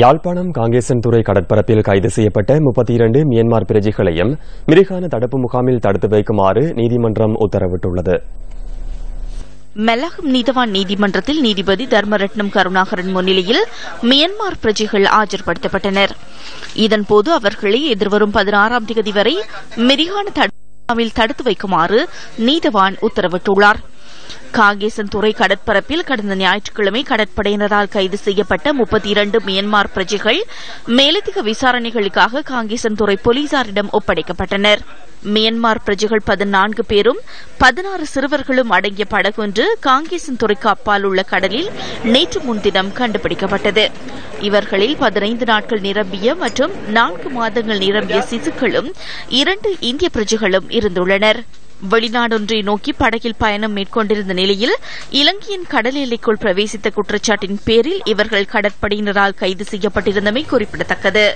யாழ்ப்பாணம் காங்கேசன்துறை கடற்பரப்பில் கைது செய்யப்பட்ட முப்பத்தி இரண்டு மியன்மார் பிரஜைகளையும் மிரிகான தடுப்பு முகாமில் தடுத்து வைக்குமாறு நீதிமன்றம் உத்தரவிட்டுள்ளது. மெலகம் நீதவான் நீதிமன்றத்தில் நீதிபதி தர்மரட்னம் கருணாகரன் முன்னிலையில் மியன்மார் பிரஜைகள் ஆஜர்படுத்தப்பட்டனர். இதன்போது அவர்களை எதிர்வரும் பதினாறாம் தேதி வரை மிரிகான தடுப்பு முகாமில் தடுத்து வைக்குமாறு நீதவான் உத்தரவிட்டுள்ளாா் காங்கேசன் துறை கடற்பரப்பில் கடந்த ஞாயிற்றுக்கிழமை கடற்படையினரால் கைது செய்யப்பட்ட முப்பத்தி இரண்டு மியன்மார் பிரஜைகள் மேலதிக விசாரணைகளுக்காக காங்கேசன் துறை போலீசாரிடம் ஒப்படைக்கப்பட்டனர். மியன்மார் பிரஜைகள் பதினான்கு பேரும் பதினாறு சிறுவர்களும் அடங்கிய படகொன்று காங்கேசன் துறைக்கு அப்பால் உள்ள கடலில் நேற்று முன்தினம் கண்டுபிடிக்கப்பட்டது. இவர்களில் பதினைந்து நாட்கள் நிரம்பிய மற்றும் நான்கு மாதங்கள் நிரம்பிய சிசுக்களும் இரண்டு இந்திய பிரஜைகளும் இருந்துள்ளனர். வெளிநாடொன்றை நோக்கி படகில் பயணம் மேற்கொண்டிருந்த நிலையில் இலங்கையின் கடல் எல்லைக்குள் பிரவேசித்த குற்றச்சாட்டின் பேரில் இவர்கள் கடற்படையினரால் கைது செய்யப்பட்டிருந்தமை குறிப்பிடத்தக்கது.